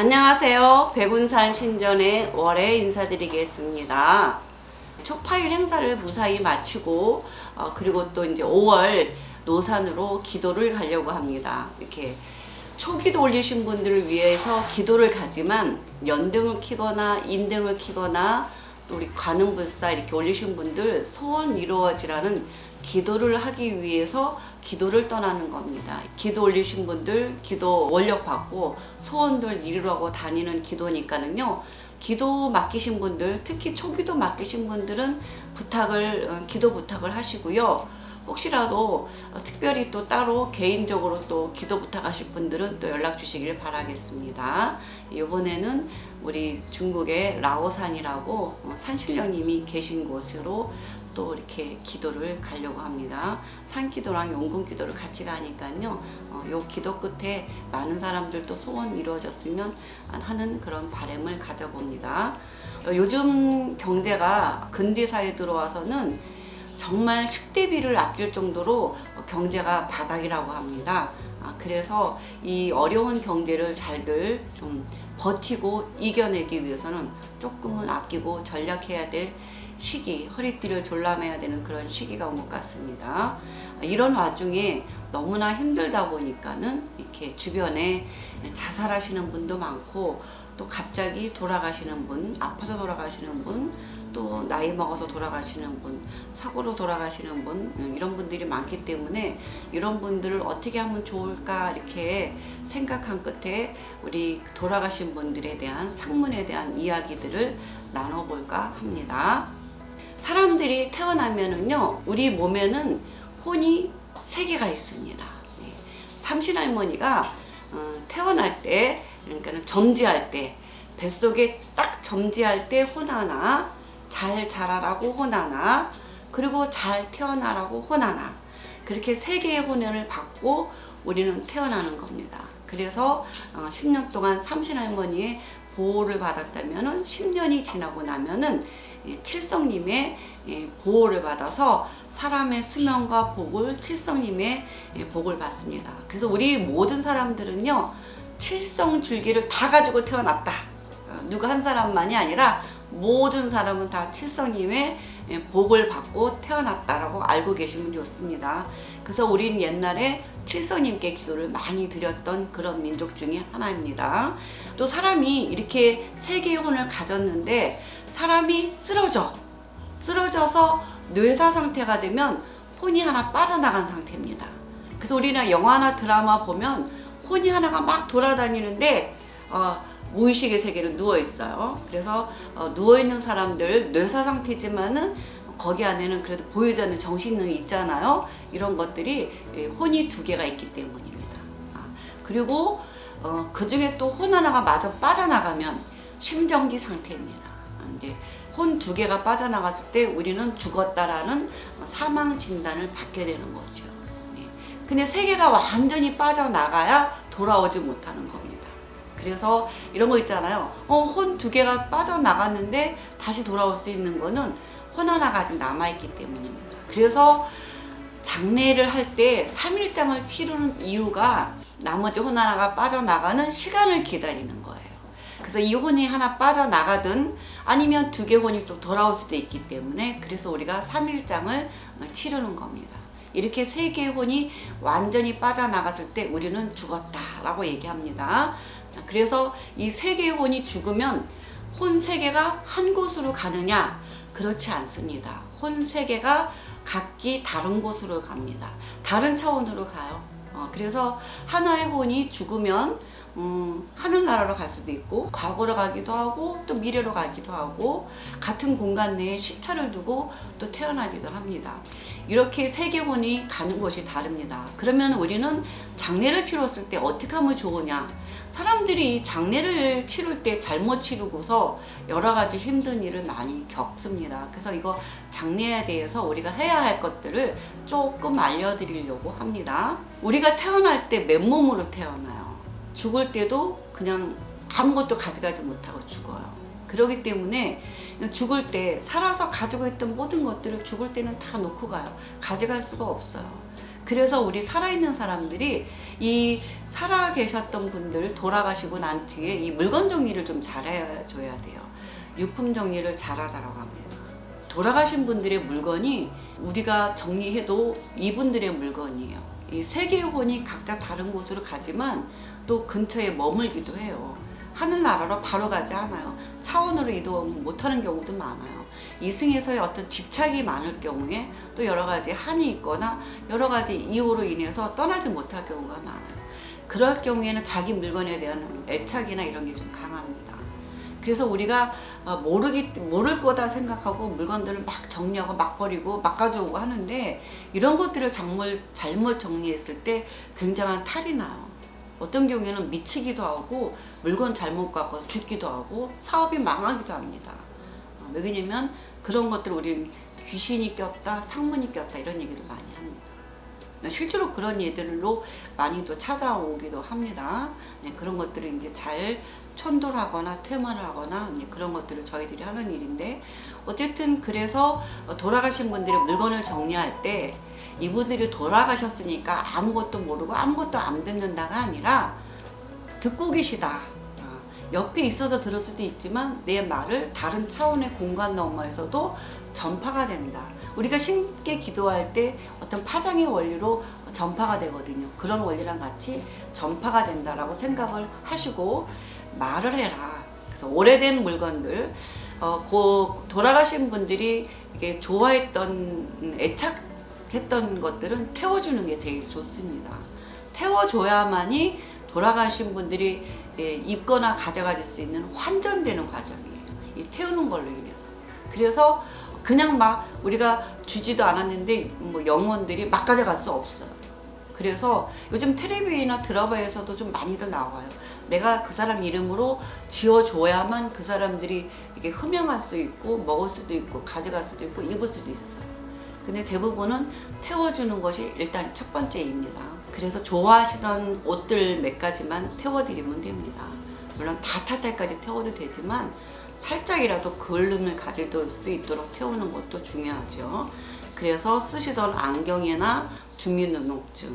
안녕하세요. 백운산 신전의 월에 인사드리겠습니다. 초파일 행사를 무사히 마치고 어, 그리고 또 이제 5월 노산으로 기도를 가려고 합니다. 이렇게 초기도 올리신 분들을 위해서 기도를 가지만 연등을 키거나 인등을 키거나 또 우리 관음불사 이렇게 올리신 분들 소원 이루어지라는 기도를 하기 위해서 기도를 떠나는 겁니다. 기도 올리신 분들 기도 원력 받고 소원들 이루라고 다니는 기도니까는요. 기도 맡기신 분들 특히 초기도 맡기신 분들은 부탁을 어, 기도 부탁을 하시고요. 혹시라도 어, 특별히 또 따로 개인적으로 또 기도 부탁하실 분들은 또 연락 주시길 바라겠습니다. 이번에는 우리 중국의 라오산이라고 어, 산신령님이 계신 곳으로 또 이렇게 기도를 가려고 합니다. 산기도랑 용궁기도를 같이 가니까요. 어, 요 기도 끝에 많은 사람들도 소원 이루어졌으면 하는 그런 바람을 가져봅니다. 어, 요즘 경제가 근대사에 들어와서는 정말 식대비를 아낄 정도로 경제가 바닥이라고 합니다. 아, 그래서 이 어려운 경제를 잘들 좀 버티고 이겨내기 위해서는 조금은 아끼고 전략해야 될 시기, 허리띠를 졸라매야 되는 그런 시기가 온 것 같습니다. 이런 와중에 너무나 힘들다 보니까는 이렇게 주변에 자살하시는 분도 많고 또 갑자기 돌아가시는 분, 아파서 돌아가시는 분, 또 나이 먹어서 돌아가시는 분, 사고로 돌아가시는 분 음, 이런 분들이 많기 때문에 이런 분들을 어떻게 하면 좋을까 이렇게 생각한 끝에 우리 돌아가신 분들에 대한 상문에 대한 이야기들을 나눠볼까 합니다. 사람들이 태어나면은요 우리 몸에는 혼이 세 개가 있습니다. 네. 삼신 할머니가 어, 태어날 때 그러니까 점지할 때 뱃속에 딱 점지할 때 혼 하나 잘 자라라고 혼 하나 그리고 잘 태어나라고 혼 하나 그렇게 세 개의 혼연을 받고 우리는 태어나는 겁니다. 그래서 어, 10년 동안 삼신 할머니의 보호를 받았다면은 10년이 지나고 나면은 예, 칠성님의 예, 보호를 받아서 사람의 수명과 복을 칠성님의 예, 복을 받습니다. 그래서 우리 모든 사람들은요 칠성 줄기를 다 가지고 태어났다. 어, 누가 한 사람만이 아니라 모든 사람은 다 칠성님의 예, 복을 받고 태어났다라고 알고 계시면 좋습니다. 그래서 우린 옛날에 칠성님께 기도를 많이 드렸던 그런 민족 중에 하나입니다. 또 사람이 이렇게 세 개의 혼을 가졌는데 사람이 쓰러져. 쓰러져서 뇌사 상태가 되면 혼이 하나 빠져나간 상태입니다. 그래서 우리는 영화나 드라마 보면 혼이 하나가 막 돌아다니는데 어, 무의식의 세계로 누워 있어요. 그래서 어, 누워 있는 사람들 뇌사 상태지만은 거기 안에는 그래도 보이지 않는 정신능이 있잖아요. 이런 것들이 예, 혼이 두 개가 있기 때문입니다. 아, 그리고 어, 그 중에 또 혼 하나가 마저 빠져나가면 심정지 상태입니다. 아, 이제 혼 두 개가 빠져나갔을 때 우리는 죽었다라는 사망 진단을 받게 되는 거죠. 네. 근데 세 개가 완전히 빠져나가야 돌아오지 못하는 겁니다. 그래서 이런 거 있잖아요. 어, 혼 두 개가 빠져나갔는데 다시 돌아올 수 있는 거는 혼 하나가 아직 남아있기 때문입니다. 그래서 장례를 할 때 3일장을 치르는 이유가 나머지 혼 하나가 빠져나가는 시간을 기다리는 거예요. 그래서 이 혼이 하나 빠져나가든 아니면 두 개 혼이 또 돌아올 수도 있기 때문에 그래서 우리가 3일장을 치르는 겁니다. 이렇게 세 개의 혼이 완전히 빠져나갔을 때 우리는 죽었다라고 얘기합니다. 그래서 이 세 개의 혼이 죽으면 혼 세 개가 한 곳으로 가느냐? 그렇지 않습니다. 혼 세 개가 각기 다른 곳으로 갑니다. 다른 차원으로 가요. 어, 그래서 하나의 혼이 죽으면 음, 하늘나라로 갈 수도 있고 과거로 가기도 하고 또 미래로 가기도 하고 같은 공간 내에 시차를 두고 또 태어나기도 합니다. 이렇게 세계혼이 가는 곳이 다릅니다. 그러면 우리는 장례를 치렀을 때 어떻게 하면 좋으냐? 사람들이 장례를 치를 때 잘못 치르고서 여러 가지 힘든 일을 많이 겪습니다. 그래서 이거 장례에 대해서 우리가 해야 할 것들을 조금 알려드리려고 합니다. 우리가 태어날 때 맨몸으로 태어나요. 죽을 때도 그냥 아무것도 가져가지 못하고 죽어요. 그러기 때문에 죽을 때 살아서 가지고 있던 모든 것들을 죽을 때는 다 놓고 가요. 가져갈 수가 없어요. 그래서 우리 살아있는 사람들이 이 살아 계셨던 분들 돌아가시고 난 뒤에 이 물건 정리를 좀 잘해줘야 돼요. 유품 정리를 잘하자라고 합니다. 돌아가신 분들의 물건이 우리가 정리해도 이분들의 물건이에요. 이 세계의 혼이 각자 다른 곳으로 가지만 또 근처에 머물기도 해요. 하늘나라로 바로 가지 않아요. 차원으로 이동 못하는 경우도 많아요. 이승에서의 어떤 집착이 많을 경우에 또 여러 가지 한이 있거나 여러 가지 이유로 인해서 떠나지 못할 경우가 많아요. 그럴 경우에는 자기 물건에 대한 애착이나 이런 게 좀 강합니다. 그래서 우리가 어, 모르기 모를 거다 생각하고 물건들을 막 정리하고 막 버리고 막 가져오고 하는데 이런 것들을 작물 잘못 정리했을 때 굉장한 탈이 나요. 어떤 경우에는 미치기도 하고 물건 잘못 갖고 죽기도 하고 사업이 망하기도 합니다. 어, 왜냐면 그런 것들 우리는 귀신이 꼈다, 상문이 꼈다 이런 얘기를 많이 합니다. 실제로 그런 예들로 많이 또 찾아오기도 합니다. 네, 그런 것들을 이제 잘 천돌하거나 퇴마를 하거나 그런 것들을 저희들이 하는 일인데 어쨌든 그래서 돌아가신 분들의 물건을 정리할 때 이분들이 돌아가셨으니까 아무것도 모르고 아무것도 안 듣는다가 아니라 듣고 계시다. 어, 옆에 있어서 들을 수도 있지만 내 말을 다른 차원의 공간 너머에서도 전파가 된다. 우리가 신께 기도할 때 어떤 파장의 원리로 전파가 되거든요. 그런 원리랑 같이 전파가 된다라고 생각을 하시고 말을 해라. 그래서 오래된 물건들, 어, 고 돌아가신 분들이 이게 좋아했던 애착 했던 것들은 태워주는 게 제일 좋습니다. 태워줘야만이 돌아가신 분들이 예, 입거나 가져가실 수 있는 환전되는 과정이에요. 이 태우는 걸로 인해서. 그래서 그냥 막 우리가 주지도 않았는데 뭐 영혼들이 막 가져갈 수 없어요. 그래서 요즘 텔레비나 드라마에서도 좀 많이들 나와요. 내가 그 사람 이름으로 지어줘야만 그 사람들이 이게 흠양할 수 있고 먹을 수도 있고 가져갈 수도 있고 입을 수도 있어요. 근데 대부분은 태워주는 것이 일단 첫 번째입니다. 그래서 좋아하시던 옷들 몇 가지만 태워드리면 됩니다. 물론 다 탈탈까지 태워도 되지만 살짝이라도 그을름을 가질 수 있도록 태우는 것도 중요하죠. 그래서 쓰시던 안경이나 주민등록증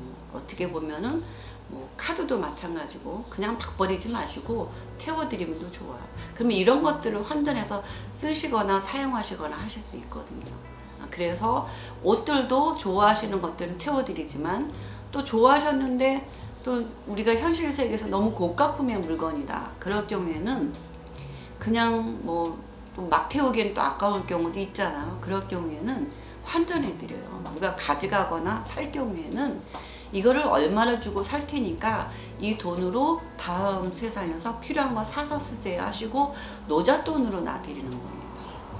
어, 어떻게 보면은 뭐 카드도 마찬가지고 그냥 막 버리지 마시고 태워드리면 좋아요. 그러면 이런 것들을 환전해서 쓰시거나 사용하시거나 하실 수 있거든요. 아, 그래서 옷들도 좋아하시는 것들은 태워드리지만 또 좋아하셨는데 또 우리가 현실 세계에서 너무 고가품의 물건이다. 그럴 경우에는 그냥 뭐 막 태우기엔 또 아까울 경우도 있잖아요. 그럴 경우에는 환전해 드려요. 우리가 가져가거나 살 경우에는 이거를 얼마나 주고 살 테니까 이 돈으로 다음 세상에서 필요한 거 사서 쓰세요 하시고 노자 돈으로 놔드리는 겁니다.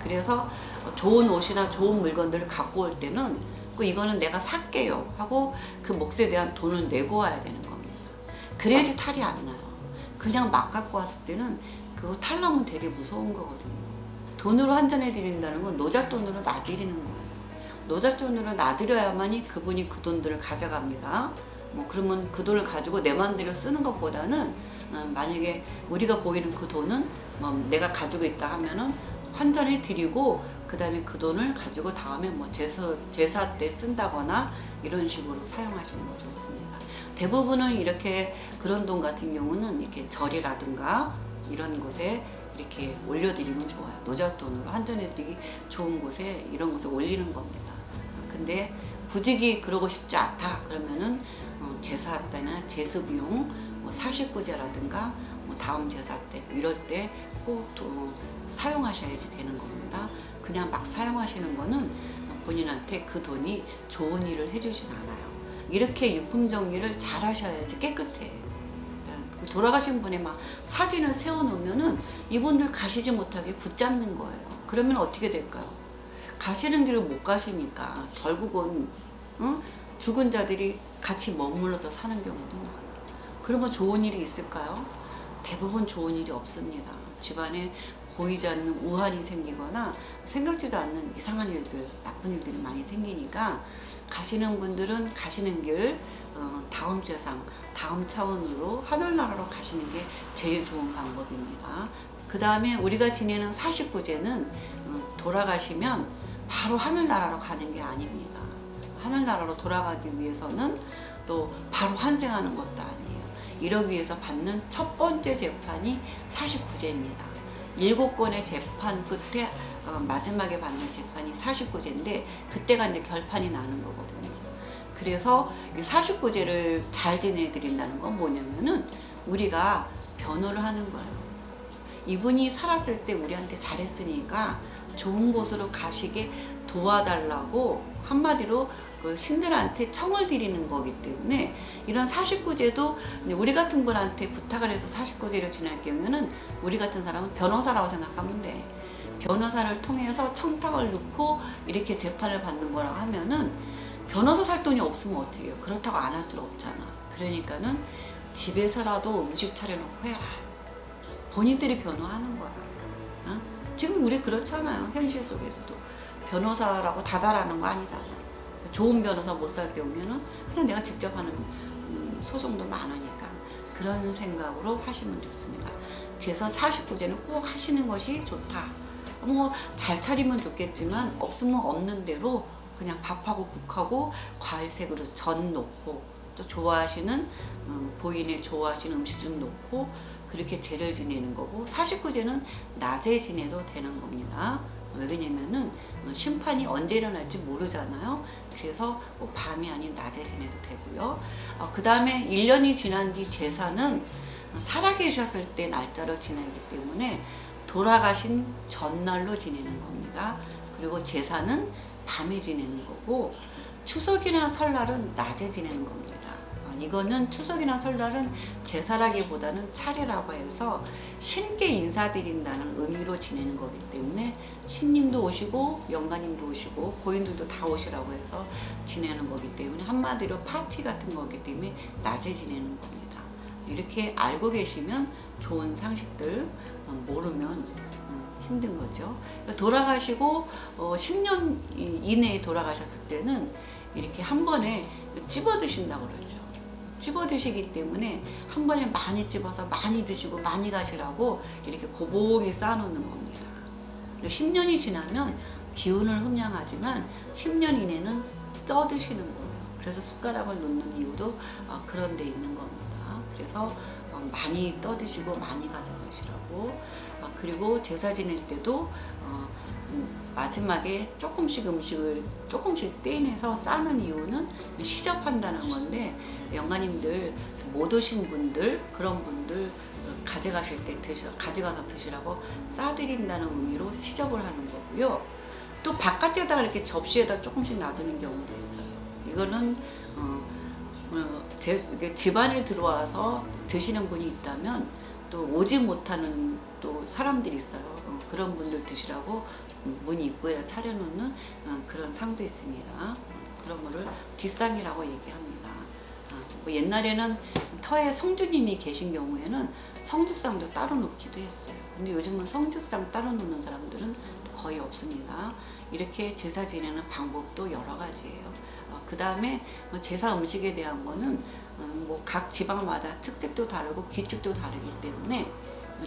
그래서 좋은 옷이나 좋은 물건들을 갖고 올 때는 그 이거는 내가 살게요 하고 그 몫에 대한 돈을 내고 와야 되는 겁니다. 그래야지 탈이 안 나요. 그냥 막 갖고 왔을 때는 그거 탈 나면 되게 무서운 거거든요. 돈으로 환전해 드린다는 건 노자 돈으로 놔드리는 거예요. 노자 돈으로 놔드려야만이 그분이 그 돈들을 가져갑니다. 뭐 그러면 그 돈을 가지고 내 마음대로 쓰는 것보다는 어, 만약에 우리가 보이는 그 돈은 뭐 내가 가지고 있다 하면은 환전해 드리고 그 다음에 그 돈을 가지고 다음에 뭐 제사, 제사 때 쓴다거나 이런 식으로 사용하시는 거 좋습니다. 대부분은 이렇게 그런 돈 같은 경우는 이렇게 절이라든가 이런 곳에 이렇게 올려드리면 좋아요. 노잣돈으로 환전해드리기 좋은 곳에 이런 곳에 올리는 겁니다. 근데 부득이 그러고 싶지 않다 그러면은 어, 제사 때나 제수 비용, 뭐 사십구제라든가 뭐 다음 제사 때 이럴 때 꼭 사용하셔야지 되는 겁니다. 그냥 막 사용하시는 거는 본인한테 그 돈이 좋은 일을 해주진 않아요. 이렇게 유품 정리를 잘 하셔야지 깨끗해. 그 돌아가신 분의 막 사진을 세워놓으면은 이분들 가시지 못하게 붙잡는 거예요. 그러면 어떻게 될까요? 가시는 길을 못 가시니까 결국은 응? 죽은 자들이 같이 머물러서 사는 경우도 많아요. 그러면 좋은 일이 있을까요? 대부분 좋은 일이 없습니다. 집안에 보이지 않는 우환이 생기거나 생각지도 않는 이상한 일들, 나쁜 일들이 많이 생기니까 가시는 분들은 가시는 길 어, 다음 세상, 다음 차원으로 하늘나라로 가시는 게 제일 좋은 방법입니다. 그 다음에 우리가 지내는 49제는 어, 돌아가시면 바로 하늘나라로 가는 게 아닙니다. 하늘나라로 돌아가기 위해서는 또 바로 환생하는 것도 아니에요. 이러기 위해서 받는 첫 번째 재판이 49제입니다. 일곱 건의 재판 끝에 어, 마지막에 받는 재판이 49제인데 그때가 이제 결판이 나는 거거든요. 그래서 이 49제를 잘 지내 드린다는 건 뭐냐면은 우리가 변호를 하는 거예요. 이분이 살았을 때 우리한테 잘했으니까 좋은 곳으로 가시게 도와달라고 한마디로 그 신들한테 청을 드리는 거기 때문에 이런 49제도 우리 같은 분한테 부탁을 해서 49제를 지낼 경우에는 우리 같은 사람은 변호사라고 생각하면 돼. 변호사를 통해서 청탁을 넣고 이렇게 재판을 받는 거라고 하면은 변호사 살 돈이 없으면 어떻게 해요? 그렇다고 안 할 수는 없잖아. 그러니까는 집에서라도 음식 차려놓고 해라. 본인들이 변호하는 거야. 어? 지금 우리 그렇잖아요. 현실 속에서도. 변호사라고 다 잘하는 거 아니잖아. 좋은 변호사 못 살 경우에는 그냥 내가 직접 하는 음, 소송도 많으니까 그런 생각으로 하시면 좋습니다. 그래서 49제는 꼭 하시는 것이 좋다. 뭐 잘 차리면 좋겠지만 없으면 없는 대로 그냥 밥하고 국하고 과일색으로 전 넣고 또 좋아하시는 음, 보인의 좋아하시는 음식 좀 넣고 그렇게 제를 지내는 거고 49제는 낮에 지내도 되는 겁니다. 왜 그러냐면은 어, 심판이 언제 일어날지 모르잖아요. 그래서 꼭 밤이 아닌 낮에 지내도 되고요. 그 다음에 1년이 지난 뒤 제사는 살아계셨을 때 날짜로 지내기 때문에 돌아가신 전날로 지내는 겁니다. 그리고 제사는 밤에 지내는 거고 추석이나 설날은 낮에 지내는 겁니다. 어, 이거는 추석이나 설날은 제사라기보다는 차례라고 해서 신께 인사드린다는 의미로 지내는 거기 때문에 신님도 오시고 영가님도 오시고 고인들도 다 오시라고 해서 지내는 거기 때문에 한마디로 파티 같은 거기 때문에 낮에 지내는 겁니다. 이렇게 알고 계시면 좋은 상식들 어, 모르면 음, 힘든 거죠. 돌아가시고 어, 10년 이- 이내에 돌아가셨을 때는 이렇게 한 번에 찝어 드신다고 그러죠. 찝어 드시기 때문에 한 번에 많이 찝어서 많이 드시고 많이 가시라고 이렇게 고봉에 쌓아놓는 겁니다. 10년이 지나면 기운을 흠량하지만 10년 이내는 떠 드시는 거예요. 그래서 숟가락을 놓는 이유도 어, 그런 데 있는 겁니다. 그래서 어, 많이 떠 드시고 많이 가져가시라고 어, 그리고 제사 지낼 때도 어, 음, 마지막에 조금씩 음식을 조금씩 떼내서 싸는 이유는 시접한다는 건데 영가님들 못 오신 분들 그런 분들 어, 가져가실 때 드셔 가져가서 드시라고 싸드린다는 의미로 시접을 하는 거고요. 또 바깥에다가 이렇게 접시에다 조금씩 놔두는 경우도 있어요. 이거는 어, 어, 집안에 들어와서 드시는 분이 있다면 또 오지 못하는 또 사람들이 있어요. 어, 그런 분들 드시라고 문 입구에 차려놓는 어, 그런 상도 있습니다. 그런 거를 뒷상이라고 얘기합니다. 어, 뭐 옛날에는 터에 성주님이 계신 경우에는 성주상도 따로 놓기도 했어요. 근데 요즘은 성주상 따로 놓는 사람들은 거의 없습니다. 이렇게 제사 지내는 방법도 여러 가지예요. 그 다음에 제사 음식에 대한 거는 뭐각 지방마다 특색도 다르고 규칙도 다르기 때문에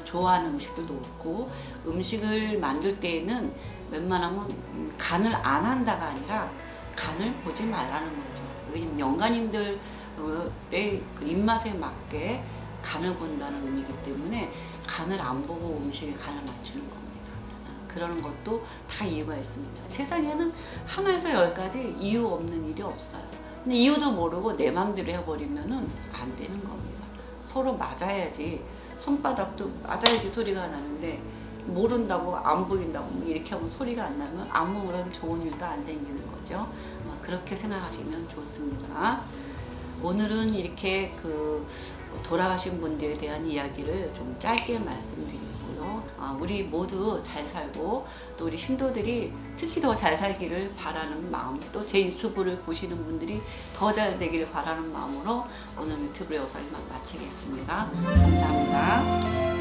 좋아하는 음식들도 없고 음식을 만들 때에는 웬만하면 음, 간을 안 한다가 아니라 간을 보지 말라는 거죠. 왜냐면 영가님들의 그 입맛에 맞게 간을 본다는 의미이기 때문에 간을 안 보고 음식에 간을 맞추는 겁니다. 그런 것도 다 이유가 있습니다. 세상에는 하나에서 열까지 이유 없는 일이 없어요. 근데 이유도 모르고 내 맘대로 해버리면은 안 되는 겁니다. 서로 맞아야지 손바닥도 맞아야지 소리가 나는데 모른다고 안 보인다고 뭐 이렇게 하면 소리가 안 나면 아무런 좋은 일도 안 생기는 거죠. 아마 그렇게 생각하시면 좋습니다. 오늘은 이렇게 그 돌아가신 분들에 대한 이야기를 좀 짧게 말씀드리고요. 아, 우리 모두 잘 살고 또 우리 신도들이 특히 더 잘 살기를 바라는 마음 또 제 유튜브를 보시는 분들이 더 잘 되기를 바라는 마음으로 오늘 유튜브 영상을 마치겠습니다. 감사합니다.